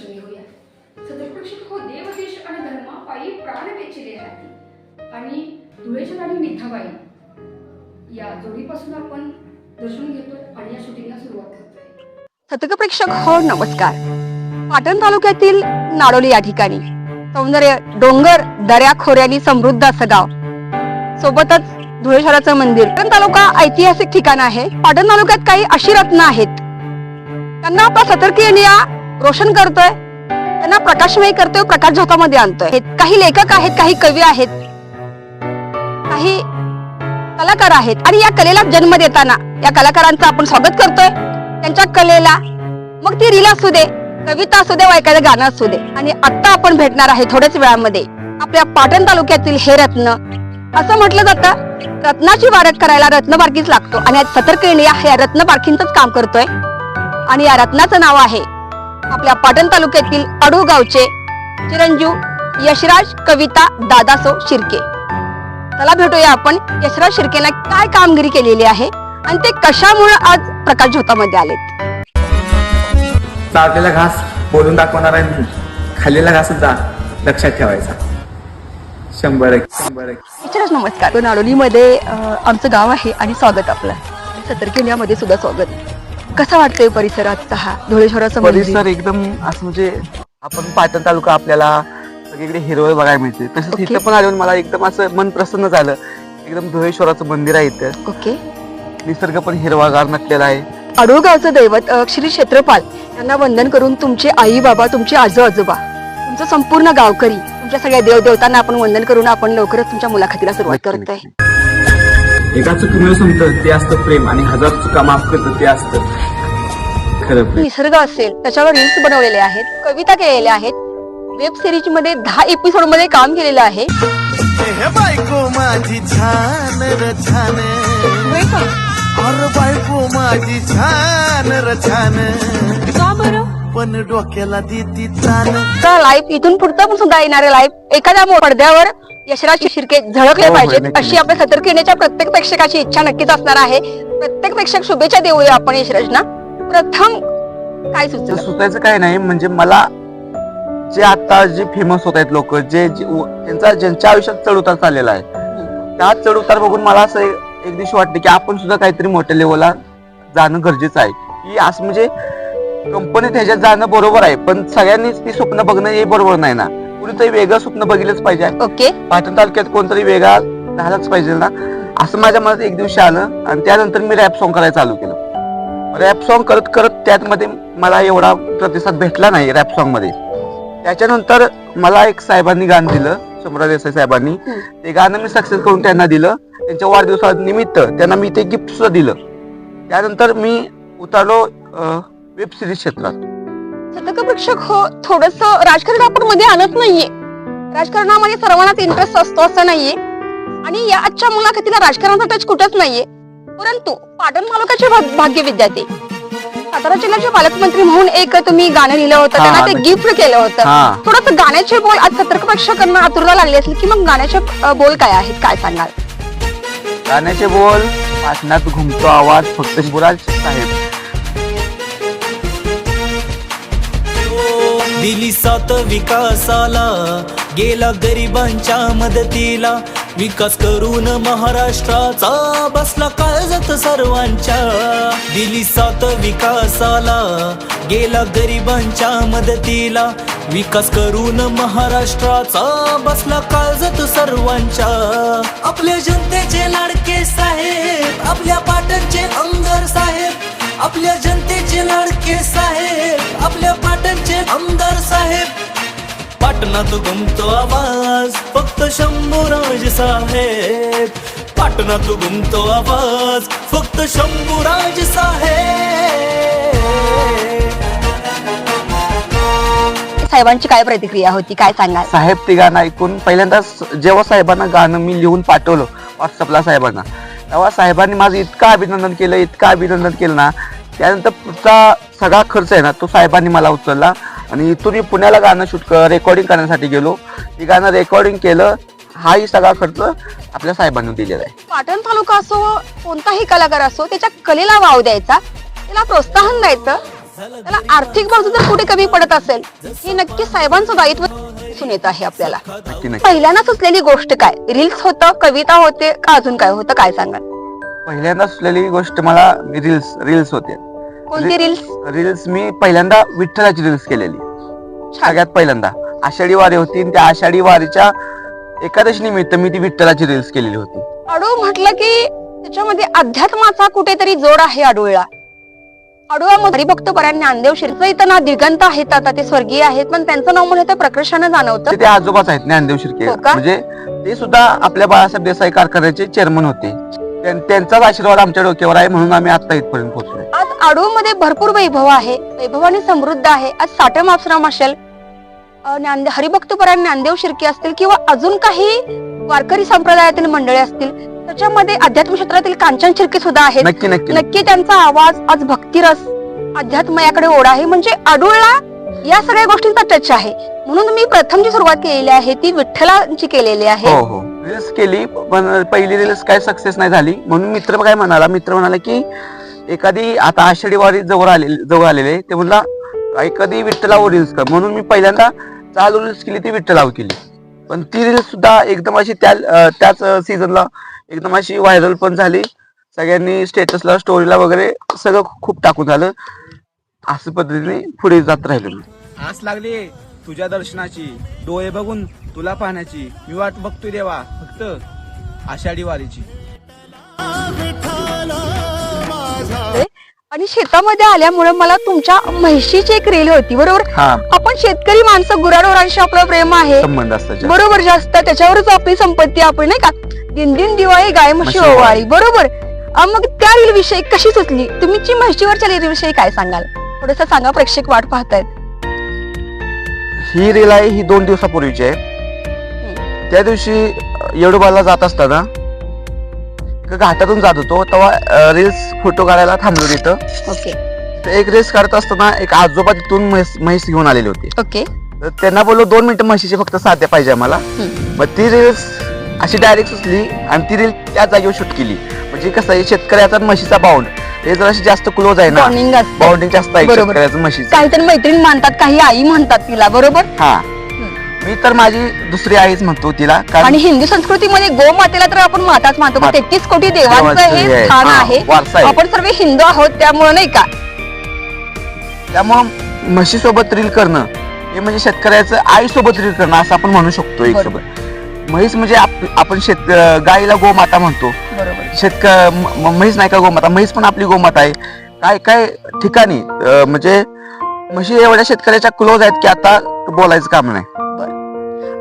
दर्शन होया सतरप्रेक्षक हो देव देश आणि धर्मा पायी प्राण वेचिले हाती आणि धुळेश्वर आणि मिठाबाई या जोडीपासून आपण दर्शन घेतोय आणि या शूटिंगला सुरुवात करतोय. सतक प्रेक्षक हो नमस्कार. पाटण तालुक्यातील नाडोली या ठिकाणी सौंदर्य डोंगर दऱ्या खोऱ्यानी समृद्ध असं गाव. सोबतच धुळेश्वराचं मंदिर. पाटण तालुका ऐतिहासिक ठिकाण आहे. पाटण तालुक्यात काही अशी रत्न आहेत. त्यांना आपला सतर्क या रोशन करतोय त्यांना प्रकाशमय करतोय प्रकाश झोकामध्ये आणतोय. काही लेखक आहेत काही कवी आहेत काही कलाकार आहेत. आणि या कलेला जन्म देताना या कलाकारांचं आपण स्वागत करतोय. त्यांच्या कलेला मग ती रील असू दे कविता असू दे वा एखादं गाणं असू दे. आणि आता आपण भेटणार आहे थोड्याच वेळामध्ये आपल्या पाटण तालुक्यातील हे रत्न. असं म्हटलं जातं रत्नाची वारट करायला रत्नबारकीच लागतो. आणि आज सतर्क इंडिया हे रत्न काम करतोय. आणि या रत्नाचं नाव आहे आपल्या पाटण तालुक्यातील अडू गावचे चिरंजीव यशराज कविता दादासो शिर्के. चला भेटूया आपण यशराज शिर्केनं काय कामगिरी केलेली आहे आणि ते कशामुळे आज प्रकाश झोतामध्ये आलेत? चाललेला घास बोलून दाखवणार आहे मी. खाल्लेला घास जा लक्षात ठेवायचा. शंभर एक शंभर एक. नमस्कार. अं, आमचं गाव आहे आणि स्वागत आपलं. सतर्क इंडियामध्ये सुद्धा स्वागत. कसा वाटतोय परिसर आजचा हा धुळेश्वराचं मंदिर? परिसर एकदम असं म्हणजे आपण पाटण तालुका आपल्याला सगळीकडे हिरवळ बघायला मिळते. तसंच. इथं पण आल्यावर मला एकदम असं मन प्रसन्न झालं. एकदम धुळेश्वराचं मंदिर आहे इथं. ओके. निसर्ग पण हिरवागार नटलेला आहे. अडूळ गावचं दैवत अं, श्री क्षेत्रपाल यांना वंदन करून तुमचे आई बाबा तुमचे आजो आजोबा तुमचं संपूर्ण गावकरी तुमच्या सगळ्या देवदेवतांना आपण वंदन करून आपण लवकरच तुमच्या मुलाखतीला सुरुवात करतोय. एका चुकीमुळे संपतं ते असतं प्रेम. आणि हजार चुका माफ करतं ते असतं खरं प्रेम. निसर्ग असेल त्याच्यावर रील्स बनवलेले आहेत कविता केलेल्या आहेत वेब सिरीजमध्ये दहा एपिसोडमध्ये काम केलेलं आहे. हे बायको माझी छान र छान अरे बायको माझी छान र छान पण डोक्याला देती तान लाईव्ह इथून पुढचं पण सुद्धा येणारे लाईव्ह एखाद्या मो- पडद्यावर यशराज शिर्के झळकले हो, पाहिजेत. अशी आपल्या सतर्क येण्याच्या प्रत्येक प्रेक्षकाची इच्छा नक्कीच असणार आहे. प्रत्येक प्रेक्षक शुभेच्छा देऊया आपण यशराजना. प्रथम काय सुचलं? सुचायचं काय नाही म्हणजे मला जे आता जे फेमस होत आहेत लोक जे त्यांचा ज्यांच्या आयुष्यात चढ उतार चाललेला आहे त्या चढ उतार बघून मला असं एक एक दिवशी वाटतं की आपण सुद्धा काहीतरी मोठ्या लेवलला जाणं गरजेचं आहे. की असं म्हणजे कंपनीत ह्याच्यात जाणं बरोबर आहे पण सगळ्यांनीच ती स्वप्न बघणं हे बरोबर नाही ना. कुणीतरी वेगळं स्वप्न बघितलंच पाहिजे. ओके. पाटण तालुक्यात कोणतरी वेगळा झालाच पाहिजे ना? असं माझ्या मनात एक दिवशी आलं आणि त्यानंतर मी रॅप सॉन्ग करायला चालू केलं. रॅप सॉन्ग करत करत त्यामध्ये मला एवढा प्रतिसाद भेटला नाही रॅप सॉन्गमध्ये. त्याच्यानंतर मला एक साहेबांनी गाणं दिलं शंभरा देसाई साहेबांनी. ते गाणं मी सक्सेस करून त्यांना दिलं. त्यांच्या वाढदिवसानिमित्त त्यांना मी ते गिफ्ट सुद्धा दिलं. त्यानंतर मी उतरलो वेब सिरीज क्षेत्रात. सतर्क प्रेक्षक हो थोडस राजकारण आपण मध्ये आणत नाहीये. राजकारणामध्ये सर्वांनाच इंटरेस्ट असतो असं नाहीये. आणि या आजच्या मुलाखतीला राजकारणाचा टच कुठंच नाहीये. परंतु पाटण तालुक्याचे भा- भाग्य विद्यार्थी. सातारा जिल्ह्याचे पालकमंत्री म्हणून एक तुम्ही गाणं लिहिलं होतं त्यांना ते. गिफ्ट केलं होतं. थोडस गाण्याचे बोल आज सतर्क प्रेक्षकांना आतुरता लागली असेल की मग गाण्याचे बोल काय आहेत? काय सांगाल? गाण्याचे बोल पाटणात घुमतो आवाज फक्त शिवराज साहेब. दिली सात विकासाला गेला गरिबांच्या मदतीला. विकास करून महाराष्ट्राचा बसला काळजात सर्वांच्या. दिली सात विकासाला गेला गरिबांच्या मदतीला. विकास करून महाराष्ट्राचा बसला काळजात सर्वांच्या. आपल्या जनतेचे लाडके साहेब आपल्या पाटणचे अंगर साहेब आपल्या जनतेचे लाडके साहेब आपल्या पाटणचे आमदार साहेब. पाटणात घुमतो आवाज फक्त शंभूराज साहेब. पाटणात घुमतो आवाज फक्त शंभूराज साहेब. साहेबांची काय प्रतिक्रिया होती? काय सांगाल? साहेब ते गाणं ऐकून पहिल्यांदा जेव्हा साहेबांना गाणं मी लिहून पाठवलं व्हॉट्सअपला साहेबांना. तेव्हा साहेबांनी माझं इतकं अभिनंदन केलं इतकं अभिनंदन केलं ना त्यानंतर पुढचा सगळा खर्च आहे ना तो साहेबांनी मला उचलला. आणि इथून मी पुण्याला गाणं शूट रेकॉर्डिंग करण्यासाठी गेलो. ते गाणं रेकॉर्डिंग केलं हाही सगळा खर्च आपल्या साहेबांनी दिलेला आहे. पाटण तालुका असो कोणताही कलाकार असो त्याच्या कलेला वाव द्यायचा त्याला प्रोत्साहन द्यायचं त्याला आर्थिक बाजू जर कुठे कमी पडत असेल हे नक्की साहेबांचं दायित्व दिसून येत आहे आपल्याला. पहिल्यांदा सुचलेली गोष्ट काय? रील्स होतं कविता होते का अजून काय होतं? काय सांगाल? पहिल्यांदा सुचलेली गोष्ट मला रील्स रील्स होते. कोणती रील्स रील्स मी पहिल्यांदा विठ्ठलाची रील्स केलेली. सगळ्यात पहिल्यांदा. आषाढी वारी होती आणि त्या आषाढी वारीच्या एकादशी निमित्त मी ती विठ्ठलाची रील्स केलेली होती. अडू म्हटलं की त्याच्यामध्ये अध्यात्माचा कुठेतरी जोड आहे अडूळला. हरिभक्त परायण ज्ञानदेव शिरचं इथं ना दिगंत आहेत आता ते स्वर्गीय आहेत पण त्यांचं नाव म्हणलं तर प्रकर्षानं जाणवतं. ते आजोबाच आहेत ज्ञानदेव शिर्के. हो का? म्हणजे ते सुद्धा आपल्या बाळासाहेब देसाई कारखान्याचे चेअरमन होते. त्यां- त्यांचाच आशीर्वाद आमच्या डोक्यावर आहे म्हणून आम्ही आता इथपर्यंत पोहोचलोय. आज आडूमध्ये भरपूर वैभव आहे. वैभवाने समृद्ध आहे. आज साठम आश्रम असेल अ, ज्ञानदे ज्ञानदेव शिर्के असतील किंवा अजून काही वारकरी संप्रदायातील मंडळी असतील त्याच्यामध्ये अध्यात्म क्षेत्रातील कांचन शिर्के सुद्धा आहेत. नक्की नक्की. नक्की त्यांचा आवाज आज भक्तिरस अध्यात्म याकडे ओढ आहे म्हणजे अडुळला या सगळ्या गोष्टींचा टच आहे. म्हणून मी प्रथम जी सुरुवात केलेली आहे ती विठ्ठलांची केलेली आहे. हो हो. रील्स केली पण पहिली रील्स काय सक्सेस नाही झाली. म्हणून मित्र काय म्हणाला मित्र म्हणाला की एखादी आता आषाढी वारी जवळ आलेली जवळ आलेले ते म्हणला एखादी विठ्ठलावर रील्स कर. म्हणून मी पहिल्यांदा चालू रील्स केली ती विठ्ठलावर केली. पण ती रील्स सुद्धा एकदम अशी त्या त्याच सीझनला एकदम अशी व्हायरल पण झाली. सगळ्यांनी स्टेटसला स्टोरीला वगैरे सगळं खूप टाकून झालं. असं पद्धतीने पुढे जात राहिलो मी. आस लागली तुझ्या दर्शनाची. डोळे बघून तुला पाहण्याची. मी वाट बघतोय देवा फक्त आषाढी वारीची. आणि शेतामध्ये आल्यामुळे मला तुमच्या म्हैशीची एक रील होती बरोबर? हा. आपण शेतकरी माणसं गुराढोरांशी आपलं प्रेम आहे. संबंध असतात. बरोबर जास्त. त्याच्यावरच आपली संपत्ती आपण नाही का? दिन दिन दिवाळी गाय म्हशी म्हशी ओवाळी. बरोबर? अं, मग त्या रील विषयी कशी सुचली? तुमची म्हशीवरच्या रील विषयी काय सांगाल? थोडस सांगा प्रेक्षक वाट पाहतायत. ही रील आहे ही दोन दिवसापूर्वीची आहे. त्या दिवशी अं, येडोबाला जात असताना घाटातून जात होतो तेव्हा रील्स फोटो काढायला थांबलो तिथं. ओके. तर एक रील्स काढत असताना एक आजोबा तिथून म्हैस म्हैस घेऊन आलेले होते. ओके. तर त्यांना बोललो दोन मिनिटं म्हशीचे फक्त साध्या पाहिजे आम्हाला. मग ती रील्स अशी डायरेक्ट सुचली आणि ती रील त्या जागेवर शूट केली. म्हणजे कसं आहे शेतकऱ्याचा आणि म्हशीचा बाउंड हे जर जास्त क्लोज आहे ना असते बाउंडिंग जास्त आहे बरोबर. शेतकऱ्याचं म्हशीचं. काही तर मैत्रीण मानतात काही आई म्हणतात तिला बरोबर? हा. मी तर माझी दुसरी आईच म्हणतो तिला कारण आणि हिंदू संस्कृतीमध्ये गोमातेला तर आपण माताच मानतो माता. तेहतीस कोटी देवांचं देवाचं हे हे स्थान हा, आहे. वारसा आहे. आपण सर्व हिंदू आहोत त्यामुळे नाही का? त्यामुळं म्हशीसोबत रील करणं हे म्हणजे शेतकऱ्याचं आईसोबत रील करणं असं आपण म्हणू शकतो एक बरोबर. सोबत. म्हैस म्हणजे आप- आपण शेत गाईला गोमाता म्हणतो. बरोबर. शेतक म- म- म्हैस नाही का गोमाता? म्हैस पण आपली गोमाता आहे. काय काय ठिकाणी अं, म्हणजे म्हशी एवढ्या शेतकऱ्याच्या क्लोज आहेत की आता बोलायचं काम नाही.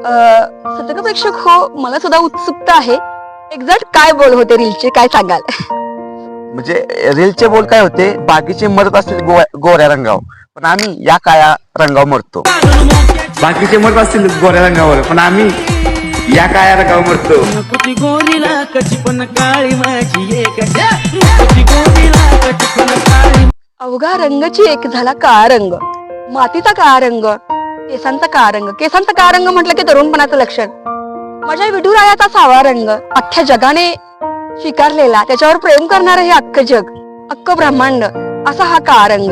सतक प्रेक्षक हो मला सुद्धा उत्सुकता आहे. एक्झॅक्ट काय बोल होते रीलचे काय सांगाल? म्हणजे रीलचे बोल काय होते बाकीचे मरत असतील गोऱ्या रंगावर. पण आम्ही या काळ्या रंगावर मरतो. बाकीचे मत असतील गोऱ्या रंगावर पण आम्ही या काळ्या रंगावर मरतो. अवघा रंगची एक झाला काळा रंग. मातीचा काळा रंग. केसांचा काळा रंग केसांचा काळा रंग म्हटलं की तरुणपणाचं लक्षण. माझ्या विठुरायाचा सावळा रंग अख्ख्या जगाने स्वीकारलेला त्याच्यावर प्रेम करणारं हे अख्खं जग अख्खं ब्रह्मांड असा हा काळा रंग.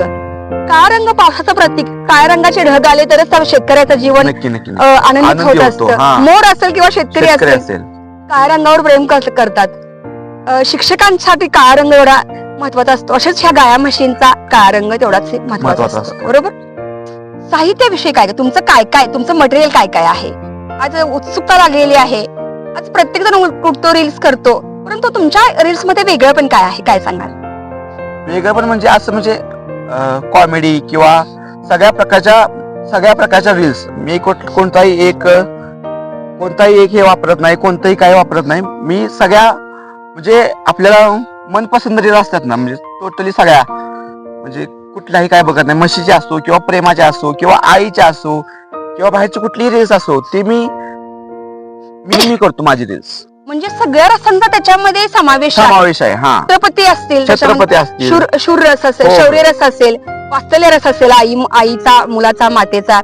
काळा रंग पावसाचं प्रतीक. काळ्या रंगाचे ढग आले तरच त्या शेतकऱ्याचं जीवन नक्की नक्की. अ, नक्की. आनंदित आनंदी होत असतं. मोर असेल किंवा शेतकरी शेतकरी असेल असेल. काळ्या रंगावर प्रेम कर- करतात. अ, शिक्षकांसाठी काळा रंग एवढा महत्त्वाचा असतो. असेच ह्या गाया म्हशींचा काळा रंग तेवढाच महत्त्वाचा असतो. बरोबर? साहित्याविषयी काय? तुमचं काय काय? तुमचं मटेरियल काय काय आहे? आज उत्सुकता लागलेली आहे. आज प्रत्येक जण उठतो रील्स करतो? परंतु तुमच्या रील्समध्ये वेगळं पण काय आहे? काय सांगाल? वेगळं पण म्हणजे असं म्हणजे कॉमेडी किंवा सगळ्या प्रकारच्या सगळ्या प्रकारच्या रील्स मी कोणताही एक कोणताही एक हे वापरत नाही कोणतंही काय वापरत नाही. मी सगळ्या म्हणजे आपल्याला मनपसंद रील असतात ना म्हणजे टोटली सगळ्या. म्हणजे कुठल्याही काय बघत नाही. म्हशीचे असो किंवा प्रेमाचे असो किंवा आईचे असो किंवा बाहेरची कुठलीही रील्स असो ते मी मी मी करतो माझी रील्स म्हणजे सगळ्या रसांचा त्याच्यामध्ये समावेश आहे. समावेश आहे हा. छत्रपती असतील छत्रपती असतील. शूर शूर रस असेल हो. शौर्य रस असेल वात्सल्य रस असेल आई आईचा मुलाचा मातेचा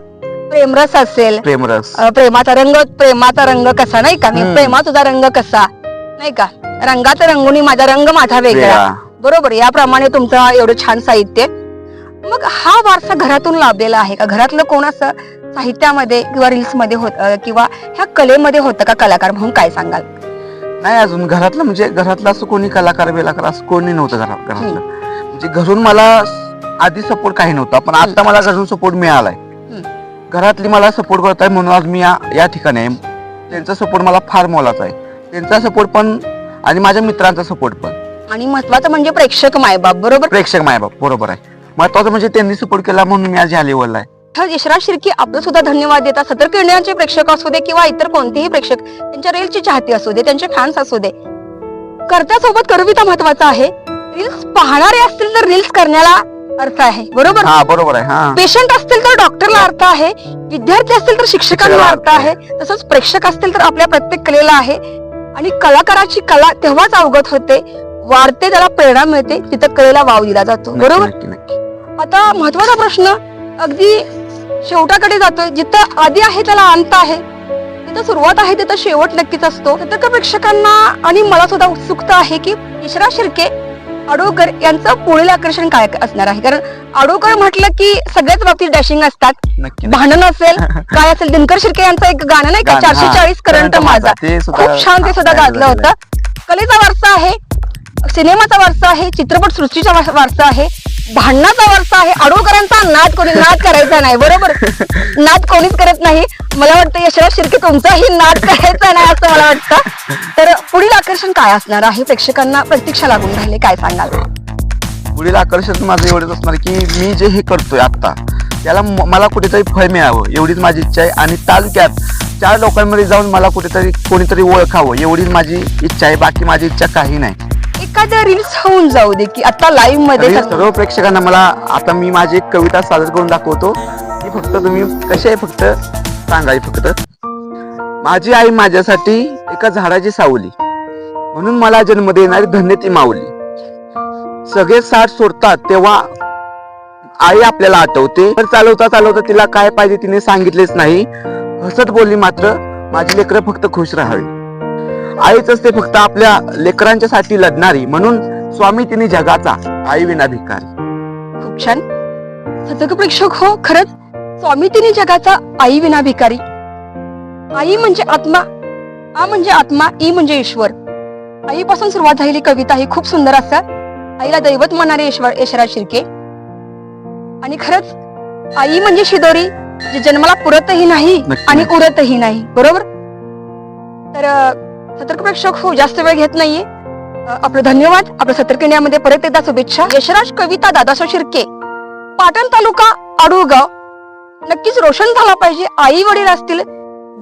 प्रेमरस असेल. प्रेमरस. अ, प्रेमाचा रंग प्रेमाचा रंग कसा नाही का? मी हम्म. प्रेमा तुझा रंग कसा नाही का? रंगाचा रंगुनी माझा रंग माझा वेगळा. वेगळा. बरोबर याप्रमाणे तुमचं एवढं छान साहित्य मग हा वारसा घरातून लाभलेला आहे का? घरातलं कोण असं साहित्यामध्ये किंवा रील्समध्ये होत किंवा ह्या कलेमध्ये होतं का कलाकार म्हणून काय सांगाल? नाही अजून घरातलं म्हणजे घरातलं असं कोणी कलाकार बेलाकार असं कोणी नव्हतं घरात घरातलं. म्हणजे घरून मला आधी सपोर्ट काही नव्हता पण आता मला घरून सपोर्ट मिळालाय. घरातली मला सपोर्ट करताय म्हणून आज मी या या ठिकाणी आहे. त्यांचा सपोर्ट मला फार मोलाचा आहे. त्यांचा सपोर्ट पण आणि माझ्या मित्रांचा सपोर्ट पण. आणि महत्वाचं म्हणजे प्रेक्षक मायबाप बरोबर? प्रेक्षक मायबाप बरोबर आहे. महत्वाचं म्हणजे त्यांनी सपोर्ट केला म्हणून मी आज ह्या लेवलला आहे. तर यशराज शिर्के आपलं सुद्धा धन्यवाद देतात सतर्क इंडियाचे प्रेक्षक असू दे किंवा इतर कोणतेही प्रेक्षक त्यांच्या रेलची चाहते असू दे त्यांचे फॅन्स असू दे कर्त्यासोबत करविता महत्त्वाचा आहे. रील्स पाहणारे असतील तर रील्स करण्याला अर्थ आहे. बरोबर? हा बरोबर आहे हा. पेशंट असतील तर डॉक्टरला अर्थ आहे. विद्यार्थी असतील तर शिक्षकांना अर्थ आहे. तसंच प्रेक्षक असतील तर आपल्या प्रत्येक कलेला आहे. आणि कलाकाराची कला तेव्हाच अवगत होते. वाढते त्याला प्रेरणा मिळते तिथं कलेला वाव दिला जातो. बरोबर? नक्की नक्की. आता महत्त्वाचा प्रश्न अगदी शेवटाकडे जातोय. जिथं आधी आहे त्याला अंत आहे. जिथं सुरुवात आहे तिथं शेवट नक्कीच असतो. तर प्रेक्षकांना आणि मला सुद्धा उत्सुकता आहे की इशरा शिर्के आडोकर यांचं पुढील आकर्षण काय असणार आहे? कारण आडोकर म्हटलं की सगळ्याच बाबतीत डॅशिंग असतात. भांडण असेल काय असेल दिनकर शिर्के यांचं एक गाणं नाही का. चारशे चाळीस करंट माझा. खूप छान ते सुद्धा गाजलं. होतं. कलेचा वारसा आहे सिनेमाचा वारसा आहे चित्रपट सृष्टीचा वारसा आहे. भांडणाचा वारसा आहे आडोळकरांचा नाद कोणी नाद करायचा नाही बरोबर? नाद कोणीच करत नाही. मला वाटतं यशराज शिर्के तुमचाही नाद करायचा नाही असं मला वाटतं. तर पुढील आकर्षण काय असणार आहे? प्रेक्षकांना प्रतीक्षा लागून राहिले काय सांगाल? पुढील आकर्षण माझं एवढंच असणार की मी जे हे करतोय आता त्याला मला कुठेतरी फळ मिळावं एवढीच माझी इच्छा आहे. आणि तालुक्यात चार लोकांमध्ये जाऊन मला कुठेतरी कोणीतरी ओळखावं एवढीच माझी इच्छा आहे. बाकी माझी इच्छा काही नाही. एखाद्या रील्स होऊन जाऊ दे की आता लाईव्हमध्ये तरी सर्व प्रेक्षकांना मला आता मी माझी एक कविता सादर करून दाखवतो. ती फक्त तुम्ही कशी आहे फक्त सांगाय फक्त. माझी आई माझ्यासाठी एका झाडाची सावली. म्हणून मला जन्म देणारी धन्य ती माऊली. सगळे साठ सोडतात तेव्हा आई आपल्याला आठवते. तर चालवता चालवता तिला काय पाहिजे तिने सांगितलेच नाही. हसत बोलली मात्र माझी लेकरं फक्त खुश राहावी. आईच असते फक्त आपल्या लेकरांच्या साठी लढणारी. म्हणून स्वामी तिने जगाचा आई विना भिकारी. खूप छान. सतक प्रेक्षक हो खरंच. स्वामी तिने जगाचा आई विना भिकारी. आई म्हणजे आत्मा आ म्हणजे आत्मा ई म्हणजे ईश्वर. आईपासून सुरुवात झालेली कविता ही खूप सुंदर असतात. आईला दैवत मानणारे ईश्वर यशराज शिर्के. आणि खरंच आई म्हणजे शिदोरी जी जन्माला पुरतही नाही. आणि उरतही नाही. बरोबर? तर सतर्क प्रेक्षक हो जास्त वेळ घेत नाहीये. आपलं धन्यवाद. आपल्या सतर्क इंडियामध्ये परत एकदा शुभेच्छा. यशराज कविता दादासाहेब शिर्के. पाटण तालुका आडूळगाव नक्कीच रोशन झाला पाहिजे. आई वडील असतील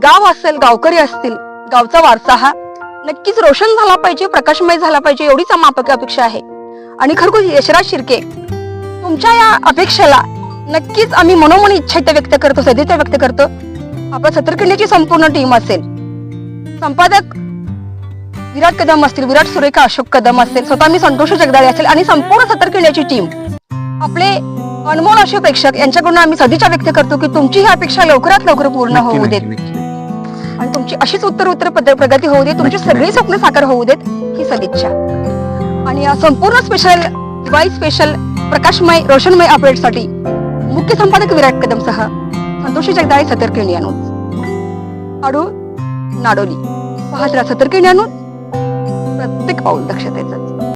गाव असेल गावकरी असतील गावचा वारसा हा. नक्कीच रोशन झाला पाहिजे प्रकाशमय झाला पाहिजे एवढीच आम्हाला अपेक्षा आहे. आणि खरखुर यशराज शिर्के तुमच्या या अपेक्षेला नक्कीच आम्ही मनोमनी इच्छा व्यक्त करतो सदिच्छा व्यक्त करतो. आपल्या सतर्क इंडियाची संपूर्ण टीम असेल. संपादक विराट कदम असतील विराट सुरेखा अशोक कदम असेल स्वतः मी संतोष जगदाळे असेल आणि संपूर्ण सतर्क इंडियाची टीम आपले अनमोल असे प्रेक्षक यांच्याकडून आम्ही सदिच्छा व्यक्त करतो की तुमची ही अपेक्षा लवकरात लवकर पूर्ण होऊ देत. आणि तुमची अशीच उत्तर उत्तर प्रगती होऊ दे तुमची सगळी. स्वप्न साकार होऊ देत ही सदिच्छा. आणि या संपूर्ण स्पेशल दिवाळी स्पेशल प्रकाशमय रोशनमय अपडेटसाठी मुख्य संपादक विराट कदमसह संतोषी जगदाळे सतर्क इंडिया न्यूज आडू नाडोली. पाहत राहा सतर्क इंडिया न्यूज प्रत्येक पाऊल दक्षतेचं.